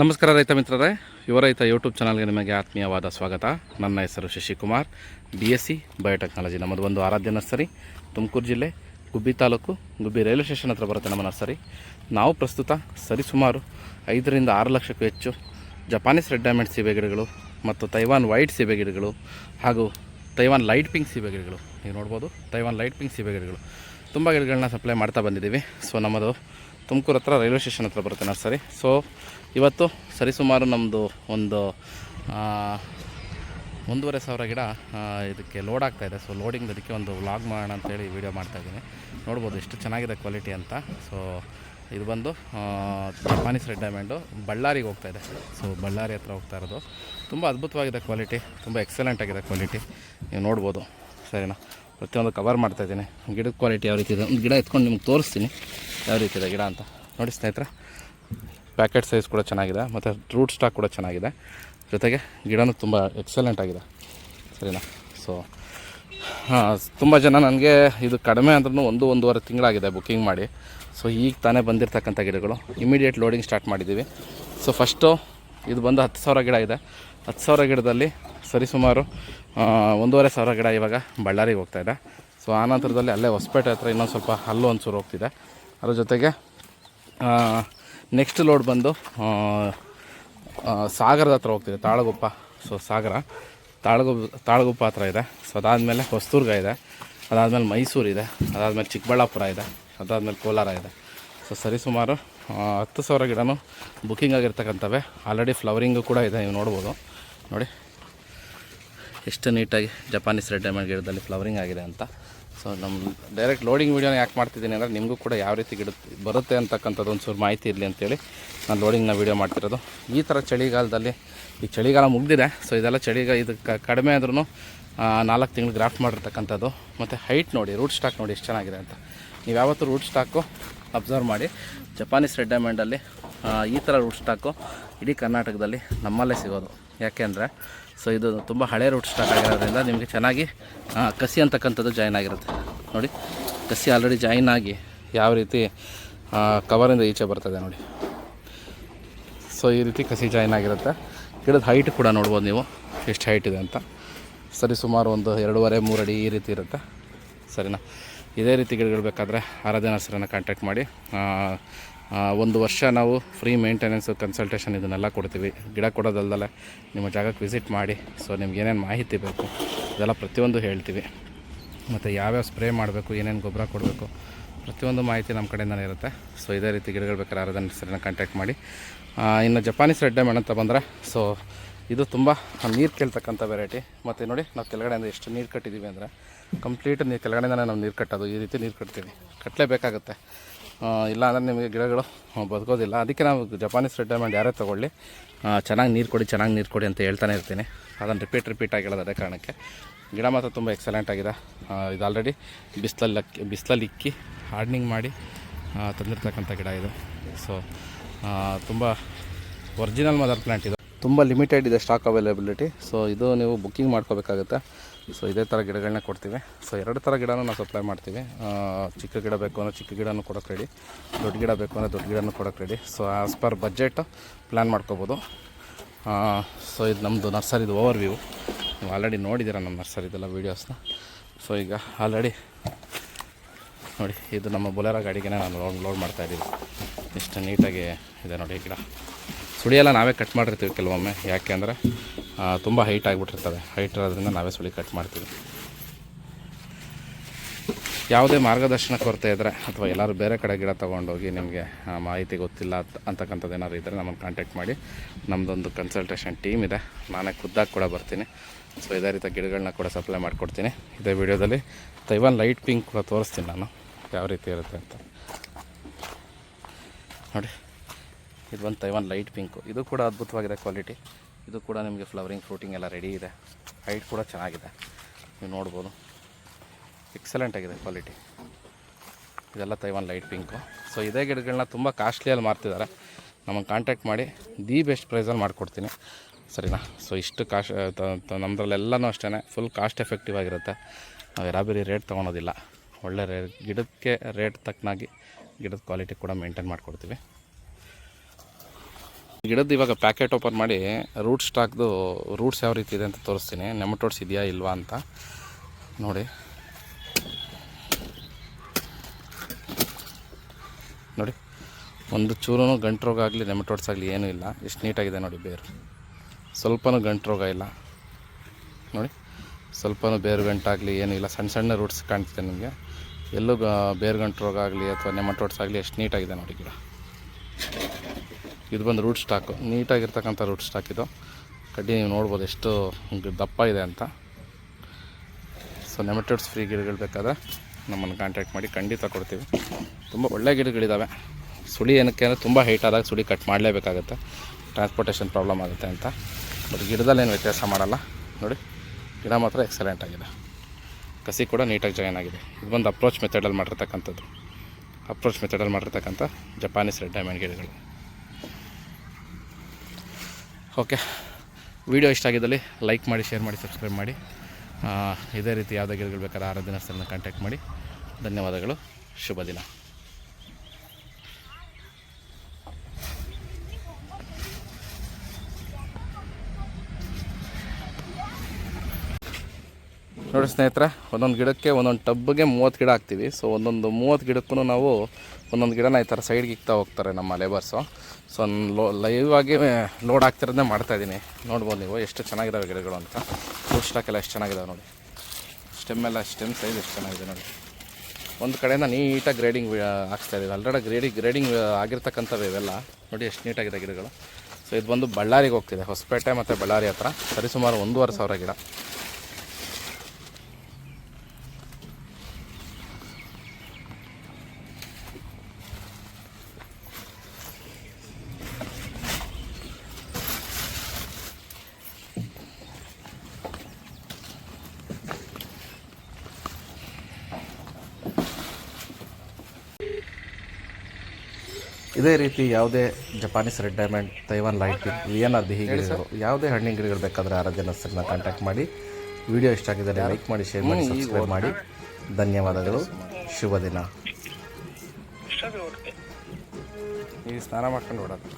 ನಮಸ್ಕಾರ ರೈತ ಮಿತ್ರರೇ. ಯುವ ರೈತ ಯೂಟ್ಯೂಬ್ ಚಾನಲ್ಗೆ ನಿಮಗೆ ಆತ್ಮೀಯವಾದ ಸ್ವಾಗತ. ನನ್ನ ಹೆಸರು Shashikumar. B S C biotechnology ನಮ್ಮದು ಒಂದು ಆರಾಧ್ಯ ನರ್ಸರಿ, ತುಮಕೂರು ಜಿಲ್ಲೆ, ಗುಬ್ಬಿ ತಾಲೂಕು, ಗುಬ್ಬಿ ರೈಲ್ವೆ ಸ್ಟೇಷನ್ ಹತ್ರ ಬರುತ್ತೆ ನಮ್ಮ ನರ್ಸರಿ. ನಾವು ಪ್ರಸ್ತುತ ಸರಿಸುಮಾರು ಐದರಿಂದ ಆರು ಲಕ್ಷಕ್ಕೂ ಹೆಚ್ಚು ಜಪಾನೀಸ್ ರೆಡ್ ಡೈಮಂಡ್ ಸೀಬೆ ಗಿಡಗಳು ಮತ್ತು ತೈವಾನ್ ವೈಟ್ ಸೀಬೆ ಗಿಡಗಳು ಹಾಗೂ ತೈವಾನ್ ಲೈಟ್ ಪಿಂಕ್ ಸೀಬೆ ಗಿಡಗಳು. ನೀವು ನೋಡ್ಬೋದು ತೈವಾನ್ ಲೈಟ್ ಪಿಂಕ್ ಸೀಬೆ ಗಿಡಗಳು. ತುಂಬ ಗಿಡಗಳನ್ನ ಸಪ್ಲೈ ಮಾಡ್ತಾ ಬಂದಿದ್ದೀವಿ. ಸೊ ನಮ್ಮದು ತುಮಕೂರು ಹತ್ರ ರೈಲ್ವೆ ಸ್ಟೇಷನ್ ಹತ್ರ ಬರುತ್ತೆ ನರ್ಸರಿ. ಸೊ ಇವತ್ತು ಸರಿಸುಮಾರು ನಮ್ಮದು ಒಂದು ಒಂದೂವರೆ ಸಾವಿರ ಗಿಡ ಇದಕ್ಕೆ ಲೋಡ್ ಆಗ್ತಾ ಇದೆ. ಸೊ ಲೋಡಿಂಗ್ ಅದಕ್ಕೆ ಒಂದು ವ್ಲಾಗ್ ಮಾಡೋಣ ಅಂತೇಳಿ ವೀಡಿಯೋ ಮಾಡ್ತಾಯಿದ್ದೀನಿ ನೋಡ್ಬೋದು ಎಷ್ಟು ಚೆನ್ನಾಗಿದೆ ಕ್ವಾಲಿಟಿ ಅಂತ. ಸೊ ಇದು ಬಂದು ಜಪಾನೀಸ್ ರೆಡ್ ಡೈಮಂಡು ಬಳ್ಳಾರಿಗೆ ಹೋಗ್ತಾ ಇದೆ. ಸೊ ಬಳ್ಳಾರಿ ಹತ್ರ ಹೋಗ್ತಾ ಇರೋದು. ತುಂಬ ಅದ್ಭುತವಾಗಿದೆ ಕ್ವಾಲಿಟಿ ತುಂಬ ಎಕ್ಸಲೆಂಟ್ ಆಗಿದೆ ಕ್ವಾಲಿಟಿ ನೀವು ನೋಡ್ಬೋದು. ಸರಿನಾ? ಪ್ರತಿಯೊಂದು ಕವರ್ ಮಾಡ್ತಾಯಿದ್ದೀನಿ ಗಿಡದ ಕ್ವಾಲಿಟಿ ಯಾವ ರೀತಿ ಇದೆ? ಒಂದು ಗಿಡ ಎತ್ಕೊಂಡು ನಿಮ್ಗೆ ತೋರಿಸ್ತೀನಿ. ಯಾವ ರೀತಿ ಇದೆ ಗಿಡ ಅಂತ? ನೋಡಿ ಸ್ನೇಹಿತರೆ ಪ್ಯಾಕೆಟ್ ಸೈಜ್ ಕೂಡ ಚೆನ್ನಾಗಿದೆ, ಮತ್ತು ರೂಟ್ ಸ್ಟಾಕ್ ಕೂಡ ಚೆನ್ನಾಗಿದೆ. ಜೊತೆಗೆ ಗಿಡನೂ ತುಂಬ ಎಕ್ಸಲೆಂಟ್ ಆಗಿದೆ. ಸರಿನಾ? ಸೊ ಹಾಂ, ತುಂಬ ಜನ ನನಗೆ ಇದು ಕಡಿಮೆ ಅಂದ್ರೂ ಒಂದು, ಒಂದೂವರೆ ತಿಂಗಳಾಗಿದೆ ಬುಕ್ಕಿಂಗ್ ಮಾಡಿ. ಸೊ ಈಗ ತಾನೇ ಬಂದಿರತಕ್ಕಂಥ ಗಿಡಗಳು. ಇಮಿಡಿಯೇಟ್ ಲೋಡಿಂಗ್ ಸ್ಟಾರ್ಟ್ ಮಾಡಿದ್ದೀವಿ ಸೊ ಫಸ್ಟು ಇದು ಬಂದು ಹತ್ತು ಸಾವಿರ ಗಿಡ ಇದೆ. ಹತ್ತು ಸಾವಿರ ಗಿಡದಲ್ಲಿ ಸರಿಸುಮಾರು ಒಂದೂವರೆ ಸಾವಿರ ಗಿಡ ಇವಾಗ ಬಳ್ಳಾರಿಗೆ ಹೋಗ್ತಾಯಿದೆ ಸೊ ಆ ನಂತರದಲ್ಲಿ ಅಲ್ಲೇ ಹೊಸಪೇಟೆ ಹತ್ರ ಇನ್ನೊಂದು ಸ್ವಲ್ಪ ಅಲ್ಲೂ ಒಂಚೂರು ಹೋಗ್ತಿದೆ. ಅದ್ರ ಜೊತೆಗೆ ನೆಕ್ಸ್ಟ್ ಲೋಡ್ ಬಂದು ಸಾಗರದ ಹತ್ರ ಹೋಗ್ತಿದೆ, ತಾಳಗುಪ್ಪ. ಸೊ ಸಾಗರ. ತಾಳಗುಪ್ಪ ತಾಳಗುಪ್ಪ ಹತ್ರ ಇದೆ. ಸೊ ಅದಾದಮೇಲೆ ಹೊಸದುರ್ಗ ಇದೆ. ಅದಾದಮೇಲೆ ಮೈಸೂರು ಇದೆ. ಅದಾದಮೇಲೆ ಚಿಕ್ಕಬಳ್ಳಾಪುರ ಇದೆ. ಅದಾದಮೇಲೆ ಕೋಲಾರ ಇದೆ. ಸೊ ಸರಿಸುಮಾರು ಸುಮಾರು ಹತ್ತು ಸಾವಿರ ಗಿಡನೂ ಬುಕ್ಕಿಂಗ್ ಆಗಿರ್ತಕ್ಕಂಥವೆ. ಆಲ್ರೆಡಿ ಫ್ಲವರಿಂಗು ಕೂಡ ಇದೆ, ನೀವು ನೋಡ್ಬೋದು. ನೋಡಿ, ಎಷ್ಟು ನೀಟಾಗಿ ಜಪಾನೀಸ್ ರೆಡ್ ಡೈಮಂಡ್ ಗಿಡದಲ್ಲಿ ಫ್ಲವರಿಂಗ್ ಆಗಿದೆ ಅಂತ. ಸೊ ನಮ್ಮ ಡೈರೆಕ್ಟ್ ಲೋಡಿಂಗ್ ವೀಡಿಯೋನ ಯಾಕೆ ಮಾಡ್ತಿದ್ದೀನಿ ಅಂದರೆ ನಿಮಗೂ ಕೂಡ ಯಾವ ರೀತಿ ಗಿಡ ಬರುತ್ತೆ ಅಂತಕ್ಕಂಥದ್ದು ಒಂಚೂರು ಮಾಹಿತಿ ಇರಲಿ ಅಂತೇಳಿ ನಾನು ಲೋಡಿಂಗ್ನ ವೀಡಿಯೋ ಮಾಡ್ತಿರೋದು. ಈ ಥರ ಚಳಿಗಾಲದಲ್ಲಿ ಈ ಚಳಿಗಾಲ ಮುಗ್ದಿದೆ. ಸೊ ಇದೆಲ್ಲ ಚಳಿಗಾಲ ಇದು ಕಡಿಮೆ ಆದ್ರೂ ನಾಲ್ಕು ತಿಂಗಳು ಗ್ರಾಫ್ಟ್ ಮಾಡಿರ್ತಕ್ಕಂಥದ್ದು. ಮತ್ತು ಹೈಟ್ ನೋಡಿ ರೂಟ್ ಸ್ಟಾಕ್ ನೋಡಿ ಎಷ್ಟು ಚೆನ್ನಾಗಿದೆ ಅಂತ. ನೀವು ಯಾವತ್ತೂ ರೂಟ್ ಸ್ಟಾಕು ಅಬ್ಸರ್ವ್ ಮಾಡಿ. ಜಪಾನೀಸ್ ರೆಡ್ ಡೈಮಂಡಲ್ಲಿ ಈ ಥರ ರೂಟ್ ಸ್ಟಾಕು ಇಡೀ ಕರ್ನಾಟಕದಲ್ಲಿ ನಮ್ಮಲ್ಲೇ ಸಿಗೋದು. ಯಾಕೆ ಅಂದರೆ ಸೊ ಇದು ತುಂಬ ಹಳೆ ರೂಟ್ ಸ್ಟಾರ್ಟ್ ಆಗಿರೋದ್ರಿಂದ ನಿಮಗೆ ಚೆನ್ನಾಗಿ ಕಸಿ ಅಂತಕ್ಕಂಥದ್ದು ಜಾಯ್ನ್ ಆಗಿರುತ್ತೆ. ನೋಡಿ, ಕಸಿ ಆಲ್ರೆಡಿ ಜಾಯ್ನ್ ಆಗಿ ಯಾವ ರೀತಿ ಕವರಿಂದ ಈಚೆ ಬರ್ತದೆ ನೋಡಿ. ಸೊ ಈ ರೀತಿ ಕಸಿ ಜಾಯ್ನ್ ಆಗಿರುತ್ತೆ. ಗಿಡದ ಹೈಟ್ ಕೂಡ ನೋಡ್ಬೋದು ನೀವು, ಎಷ್ಟು ಹೈಟ್ ಇದೆ ಅಂತ. ಸರಿ, ಸುಮಾರು ಒಂದು ಎರಡೂವರೆ ಮೂರು ಅಡಿ ಈ ರೀತಿ ಇರುತ್ತೆ. ಸರಿನಾ? ಇದೇ ರೀತಿ ಗಿಡಗಳು ಬೇಕಾದರೆ ಆರಾಧ್ಯ ನರ್ಸರನ್ನು ಕಾಂಟ್ಯಾಕ್ಟ್ ಮಾಡಿ ಒಂದು ವರ್ಷ ನಾವು ಫ್ರೀ ಮೇಂಟೆನೆನ್ಸು ಕನ್ಸಲ್ಟೇಷನ್ ಇದನ್ನೆಲ್ಲ ಕೊಡ್ತೀವಿ. ಗಿಡ ಕೊಡೋದಲ್ದಲೆ ನಿಮ್ಮ ಜಾಗಕ್ಕೆ ವಿಸಿಟ್ ಮಾಡಿ ಸೊ ನಿಮ್ಗೆ ಏನೇನು ಮಾಹಿತಿ ಬೇಕು, ಇದೆಲ್ಲ ಪ್ರತಿಯೊಂದು ಹೇಳ್ತೀವಿ. ಮತ್ತು ಯಾವ್ಯಾವ ಸ್ಪ್ರೇ ಮಾಡಬೇಕು, ಏನೇನು ಗೊಬ್ಬರ ಕೊಡಬೇಕು, ಪ್ರತಿಯೊಂದು ಮಾಹಿತಿ ನಮ್ಮ ಕಡೆಯಿಂದನೇ ಇರುತ್ತೆ. ಸೊ ಇದೇ ರೀತಿ ಗಿಡಗಳು ಬೇಕಾದ್ರೆ ಆರಾಧನ ನರ್ಸರಿನ ಕಾಂಟ್ಯಾಕ್ಟ್ ಮಾಡಿ. ಇನ್ನು ಜಪಾನೀಸ್ ರೆಡ್ ಡೈಮಂಡ್ ಅಂತ ಬಂದರೆ ಸೊ ಇದು ತುಂಬ ನೀರು ಕೇಳ್ತಕ್ಕಂಥ ವೆರೈಟಿ ಮತ್ತು ನೋಡಿ, ನಾವು ಕೆಳಗಡೆಯಿಂದ ಎಷ್ಟು ನೀರು ಕಟ್ಟಿದ್ದೀವಿ ಅಂದರೆ ಕಂಪ್ಲೀಟ್ ನೀರು ಕೆಳಗಡೆಯಿಂದನೇ ನಾವು ನೀರು ಕಟ್ಟೋದು. ಈ ರೀತಿ ನೀರು ಕಟ್ತೀವಿ. ಕಟ್ಟಲೇಬೇಕಾಗುತ್ತೆ ಇಲ್ಲ ಅಂದರೆ ನಿಮಗೆ ಗಿಡಗಳು ಬದುಕೋದಿಲ್ಲ. ಅದಕ್ಕೆ ನಾವು ಜಪಾನೀಸ್ ರಿಟೈರ್ಮೆಂಟ್ ಯಾರೇ ತೊಗೊಳ್ಳಿ ಚೆನ್ನಾಗಿ ನೀರು ಕೊಡಿ, ಚೆನ್ನಾಗಿ ನೀರು ಕೊಡಿ ಅಂತ ಹೇಳ್ತಾನೆ ಇರ್ತೀನಿ. ಅದನ್ನು ರಿಪೀಟ್ ರಿಪೀಟ್ ಆಗಿ ಹೇಳೋದು ಅದೇ ಕಾರಣಕ್ಕೆ. ಗಿಡ ಮಾತ್ರ ತುಂಬ ಎಕ್ಸಲೆಂಟ್ ಆಗಿದೆ. ಇದು ಆಲ್ರೆಡಿ ಬಿಸಿಲಲ್ಲಿ ಅಕ್ಕಿ, ಬಿಸಿಲಲ್ಲಿ ಇಕ್ಕಿ ಹಾರ್ಡ್ನಿಂಗ್ ಮಾಡಿ ತಂದಿರ್ತಕ್ಕಂಥ ಗಿಡ ಇದು. ಸೊ ತುಂಬ ಒರಿಜಿನಲ್ ಮದರ್ ಪ್ಲ್ಯಾಂಟ್ ಇದು. ತುಂಬ ಲಿಮಿಟೆಡ್ ಇದೆ ಸ್ಟಾಕ್ ಅವೈಲೇಬಿಲಿಟಿ ಸೊ ಇದು ನೀವು ಬುಕ್ಕಿಂಗ್ ಮಾಡ್ಕೋಬೇಕಾಗುತ್ತೆ. ಸೊ ಇದೇ ಥರ ಗಿಡಗಳನ್ನ ಕೊಡ್ತೀವಿ. ಸೊ ಎರಡು ಥರ ಗಿಡನೂ ನಾವು ಸಪ್ಲೈ ಮಾಡ್ತೀವಿ. ಚಿಕ್ಕ ಗಿಡ ಬೇಕು ಅಂದರೆ ಚಿಕ್ಕ ಗಿಡನೂ ಕೊಡೋಕೆ ರೆಡಿ ದೊಡ್ಡ ಗಿಡ ಬೇಕು ಅಂದರೆ ದೊಡ್ಡ ಗಿಡನೂ ಕೊಡೋಕೆ ready so as per budget plan ಮಾಡ್ಕೋಬೋದು. ಸೊ ಇದು ನಮ್ಮದು ನರ್ಸರಿದು ಓವರ್ ವ್ಯೂ ನೀವು ಆಲ್ರೆಡಿ ನೋಡಿದ್ದೀರ ನಮ್ಮ ನರ್ಸರಿದೆಲ್ಲ ವೀಡಿಯೋಸ್ನ ಸೊ ಈಗ ಆಲ್ರೆಡಿ ನೋಡಿ, ಇದು ನಮ್ಮ ಬೊಲೆರೋ ಗಾಡಿಗೆ ನಾನು ಲೋಡ್ ಲೋಡ್ ಮಾಡ್ತಾಯಿದ್ದೀವಿ ಎಷ್ಟು ನೀಟಾಗಿ ಇದೆ ನೋಡಿ ಗಿಡ. ಸುಳಿಯೆಲ್ಲ ನಾವೇ ಕಟ್ ಮಾಡಿರ್ತೀವಿ ಕೆಲವೊಮ್ಮೆ. ಯಾಕೆ ಅಂದರೆ ತುಂಬ ಹೈಟ್ ಆಗಿಬಿಟ್ಟಿರ್ತವೆ ಹೈಟ್ ಇರೋದ್ರಿಂದ ನಾವೇ ಸುಳಿ ಕಟ್ ಮಾಡ್ತೀವಿ. ಯಾವುದೇ ಮಾರ್ಗದರ್ಶನ ಕೊರತೆ ಇದ್ದರೆ ಅಥವಾ ಎಲ್ಲರೂ ಬೇರೆ ಕಡೆ ಗಿಡ ತೊಗೊಂಡೋಗಿ ನಿಮಗೆ ಮಾಹಿತಿ ಗೊತ್ತಿಲ್ಲ ಅಂತ ಅಂತಕ್ಕಂಥದ್ದು ಏನಾದ್ರು ಇದ್ದರೆ ನಮ್ಮನ್ನು ಕಾಂಟ್ಯಾಕ್ಟ್ ಮಾಡಿ. ನಮ್ಮದೊಂದು ಕನ್ಸಲ್ಟೇಷನ್ ಟೀಮ್ ಇದೆ. ನಾನೇ ಖುದ್ದಾಗಿ ಕೂಡ ಬರ್ತೀನಿ. ಸೊ ಇದೇ ರೀತಿ ಗಿಡಗಳನ್ನ ಕೂಡ ಸಪ್ಲೈ ಮಾಡಿಕೊಡ್ತೀನಿ. ಇದೇ ವಿಡಿಯೋದಲ್ಲಿ ತೈವಾನ್ ಲೈಟ್ ಪಿಂಕ್ ಕೂಡ ತೋರಿಸ್ತೀನಿ ನಾನು. ಯಾವ ರೀತಿ ಇರುತ್ತೆ ಅಂತ. ನೋಡಿ. ಇದು ಒಂದು ತೈವಾನ್ ಲೈಟ್ ಪಿಂಕು ಇದು ಕೂಡ ಅದ್ಭುತವಾಗಿದೆ ಕ್ವಾಲಿಟಿ ಇದು ಕೂಡ ನಿಮಗೆ ಫ್ಲವರಿಂಗ್ ಫ್ರೂಟಿಂಗ್ ಎಲ್ಲ ರೆಡಿ ಇದೆ. ಹೈಟ್ ಕೂಡ ಚೆನ್ನಾಗಿದೆ. ನೀವು ನೋಡ್ಬೋದು. ಎಕ್ಸಲೆಂಟ್ ಆಗಿದೆ ಕ್ವಾಲಿಟಿ ಇದೆಲ್ಲ ತೈವಾನ್ ಲೈಟ್ ಪಿಂಕು ಸೊ ಇದೇ ಗಿಡಗಳನ್ನ ತುಂಬ ಕಾಸ್ಟ್ಲಿಯಲ್ಲಿ ಮಾರ್ತಿದ್ದಾರೆ. ನಮಗೆ ಕಾಂಟ್ಯಾಕ್ಟ್ ಮಾಡಿ ದಿ ಬೆಸ್ಟ್ ಪ್ರೈಸಲ್ಲಿ ಮಾಡಿಕೊಡ್ತೀನಿ. ಸರಿನಾ? ಸೊ ಇಷ್ಟು ಕಾಸ್ಟ್ ನಮ್ಮದ್ರಲ್ಲೆಲ್ಲನೂ ಅಷ್ಟೇ ಫುಲ್ ಕಾಸ್ಟ್ ಎಫೆಕ್ಟಿವ್ ಆಗಿರುತ್ತೆ. ನಾವು ಯಾರಾಬೇರಿ ರೇಟ್ ತೊಗೊಳೋದಿಲ್ಲ. ಒಳ್ಳೆ ರೇ ಗಿಡಕ್ಕೆ ರೇಟ್ ತಕ್ಕನಾಗಿ ಗಿಡದ ಕ್ವಾಲಿಟಿ ಕೂಡ ಮೇಂಟೈನ್ ಮಾಡಿಕೊಡ್ತೀವಿ. ಗಿಡದ್ದು ಇವಾಗ ಪ್ಯಾಕೆಟ್ ಓಪನ್ ಮಾಡಿ ರೂಟ್ ಸ್ಟಾಕ್ದು ರೂಟ್ಸ್ ಯಾವ ರೀತಿ ಇದೆ ಅಂತ ತೋರಿಸ್ತೀನಿ. ನೆಮಟೋಡ್ಸ್ ಇದೆಯಾ ಇಲ್ವಾ ಅಂತ. ನೋಡಿ. ನೋಡಿ. ಒಂದು ಚೂರು ಗಂಟು ರೋಗ ಆಗಲಿ ನೆಮಟೋಡ್ಸ್ ಆಗಲಿ ಏನೂ ಇಲ್ಲ. ಎಷ್ಟು ನೀಟಾಗಿದೆ ನೋಡಿ ಬೇರು. ಸ್ವಲ್ಪನೂ ಗಂಟು ರೋಗ ಇಲ್ಲ. ನೋಡಿ. ಸ್ವಲ್ಪನೂ ಬೇರು ಗಂಟಾಗಲಿ ಏನೂ ಇಲ್ಲ. ಸಣ್ಣ ಸಣ್ಣ ರೂಟ್ಸ್ ಕಾಣ್ತಿದೆ ನಿಮಗೆ. ಎಲ್ಲೂ ಬೇರು ಗಂಟು ರೋಗ ಆಗಲಿ ಅಥವಾ ನೆಮಟೋಡ್ಸ್ ಆಗಲಿ, ಎಷ್ಟು ನೀಟಾಗಿದೆ ನೋಡಿ ಗಿಡ. ಇದು ಬಂದು ರೂಟ್ ಸ್ಟಾಕು ನೀಟಾಗಿರ್ತಕ್ಕಂಥ ರೂಟ್ ಸ್ಟಾಕ್ ಇದು. ಕಡ್ಡಿ ನೀವು ನೋಡ್ಬೋದು ಎಷ್ಟು ದಪ್ಪ ಇದೆ ಅಂತ. ಸೊ ನೆಮಟೋಡ್ಸ್ ಫ್ರೀ ಗಿಡಗಳು ಬೇಕಾದ್ರೆ ನಮ್ಮನ್ನು ಕಾಂಟ್ಯಾಕ್ಟ್ ಮಾಡಿ ಖಂಡಿತ ಕೊಡ್ತೀವಿ. ತುಂಬ ಒಳ್ಳೆ ಗಿಡಗಳಿದ್ದಾವೆ ಸುಳಿ ಏನಕ್ಕೆ ಅಂದರೆ ತುಂಬ ಹೈಟ್ ಆದಾಗ ಸುಳಿ ಕಟ್ ಮಾಡಲೇಬೇಕಾಗುತ್ತೆ. ಟ್ರಾನ್ಸ್ಪೋರ್ಟೇಷನ್ ಪ್ರಾಬ್ಲಮ್ ಆಗುತ್ತೆ ಅಂತ. ಬಟ್ ಗಿಡದಲ್ಲಿ ಏನು ವ್ಯತ್ಯಾಸ ಮಾಡಲ್ಲ. ನೋಡಿ, ಗಿಡ ಮಾತ್ರ ಎಕ್ಸಲೆಂಟ್ ಆಗಿದೆ. ಕಸಿ ಕೂಡ ನೀಟಾಗಿ ಜಾಯಿನ್ ಆಗಿದೆ. ಇದು ಬಂದು ಅಪ್ರೋಚ್ ಮೆಥಡಲ್ಲಿ ಮಾಡಿರ್ತಕ್ಕಂಥದ್ದು. ಅಪ್ರೋಚ್ ಮೆಥಡಲ್ಲಿ ಮಾಡಿರ್ತಕ್ಕಂಥ ಜಪಾನೀಸ್ ರೆಡ್ ಡೈಮಂಡ್ ಗಿಡಗಳು. ಓಕೆ. ವಿಡಿಯೋ ಇಷ್ಟ ಆಗಿದ್ದಲ್ಲಿ ಲೈಕ್ ಮಾಡಿ, ಶೇರ್ ಮಾಡಿ, ಸಬ್ಸ್ಕ್ರೈಬ್ ಮಾಡಿ. ಇದೇ ರೀತಿ ಯಾವುದೇ ಗಿಡಗಳು ಬೇಕಾದ್ರೆ ಆರಾಧನಾ ಸ್ಥಳನ ಕಾಂಟ್ಯಾಕ್ಟ್ ಮಾಡಿ. ಧನ್ಯವಾದಗಳು. ಶುಭ ದಿನ. ನೋಡಿ ಸ್ನೇಹಿತರೆ, ಒಂದೊಂದು ಗಿಡಕ್ಕೆ ಒಂದೊಂದು ಟಬ್ಗೆ ಮೂವತ್ತು ಗಿಡ ಹಾಕ್ತೀವಿ. ಸೊ ಒಂದೊಂದು ಮೂವತ್ತು ಗಿಡಕ್ಕೂ ನಾವು ಒಂದೊಂದು ಗಿಡನ ಈ ಥರ ಸೈಡ್ಗೆ ಇಕ್ತಾ ಹೋಗ್ತಾರೆ ನಮ್ಮ ಲೇಬರ್ಸು ಸೊ ಲೋ ಲೈವ್ ಆಗಿ ಲೋಡ್ ಆಗ್ತಿರೋದನ್ನೇ ಮಾಡ್ತಾಯಿದ್ದೀನಿ ನೋಡ್ಬೋದು ನೀವು ಎಷ್ಟು ಚೆನ್ನಾಗಿದ್ದಾವೆ ಗಿಡಗಳು ಅಂತ. ಫ್ರೂಟ್ ಸ್ಟಾಕ್ ಎಲ್ಲ ಎಷ್ಟು ಚೆನ್ನಾಗಿದ್ದಾವೆ ನೋಡಿ. ಸ್ಟೆಮ್ ಎಲ್ಲ ಸ್ಟೆಮ್ ಸೈಜ್ ಎಷ್ಟು ಚೆನ್ನಾಗಿದೆ ನೋಡಿ. ಒಂದು ಕಡೆಯಿಂದ ನೀಟಾಗಿ ಗ್ರೇಡಿಂಗ್ ಹಾಕ್ತಾ ಇದ್ದೀವಿ. ಆಲ್ರೆಡಿ ಗ್ರೇಡಿಂಗ್ ಗ್ರೇಡಿಂಗ್ ಆಗಿರ್ತಕ್ಕಂಥವು ಇವೆಲ್ಲ. ನೋಡಿ ಎಷ್ಟು ನೀಟಾಗಿದೆ ಗಿಡಗಳು. ಸೊ ಇದು ಬಂದು ಬಳ್ಳಾರಿಗೆ ಹೋಗ್ತಿದೆ. ಹೊಸಪೇಟೆ ಮತ್ತು ಬಳ್ಳಾರಿ ಹತ್ರ. ಸರಿಸುಮಾರು ಒಂದೂವರೆ ಸಾವಿರ ಗಿಡ. ಇದೇ ರೀತಿ ಯಾವುದೇ Japanese red diamond Taiwan light ಏನಾದ್ರು ಗಿಡಗಳು ಯಾವುದೇ ಹಣ್ಣಿನ ಗಿಡಗಳು ಬೇಕಾದರೆ ಆರಾಧ್ಯ ನರ್ಸರಿನ ಕಾಂಟ್ಯಾಕ್ಟ್ ಮಾಡಿ. ವಿಡಿಯೋ ಇಷ್ಟ ಆಗಿದ್ದರೆ ಲೈಕ್ ಮಾಡಿ ಶೇರ್ ಮಾಡಿ ಸಬ್ಸ್ಕ್ರೈಬ್ ಮಾಡಿ. ಧನ್ಯವಾದಗಳು. ಶುಭ ದಿನ. ಈ ಸ್ನಾನ ಮಾಡ್ಕೊಂಡು ಓಡೋದು